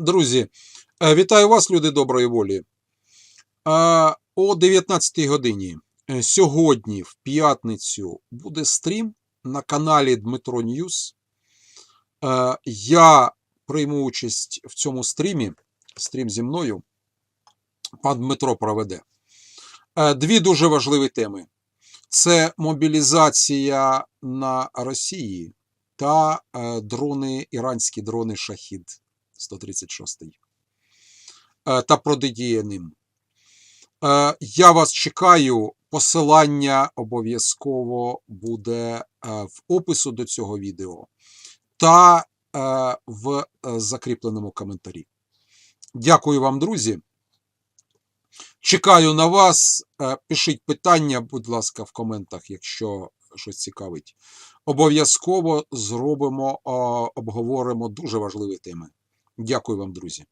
Друзі, е, вітаю вас, люди доброї волі. Е, О 19 годині е, сьогодні, в п'ятницю, буде стрім на каналі Дмитро Ньюс. Я прийму участь в цьому стрімі. Стрім зі мною. Пан Дмитро проведе. Дві дуже важливі теми: це мобілізація на Росії та дрони, іранські дрони Шахід 136 е, та протидія ним. Е, Я вас чекаю. Посилання обов'язково буде е, в опису до цього відео та в закріпленому коментарі. Дякую вам, друзі. Чекаю на вас. Пишіть питання, будь ласка, в коментах, якщо щось цікавить. Обов'язково зробимо, обговоримо дуже важливі теми. Дякую вам, друзі.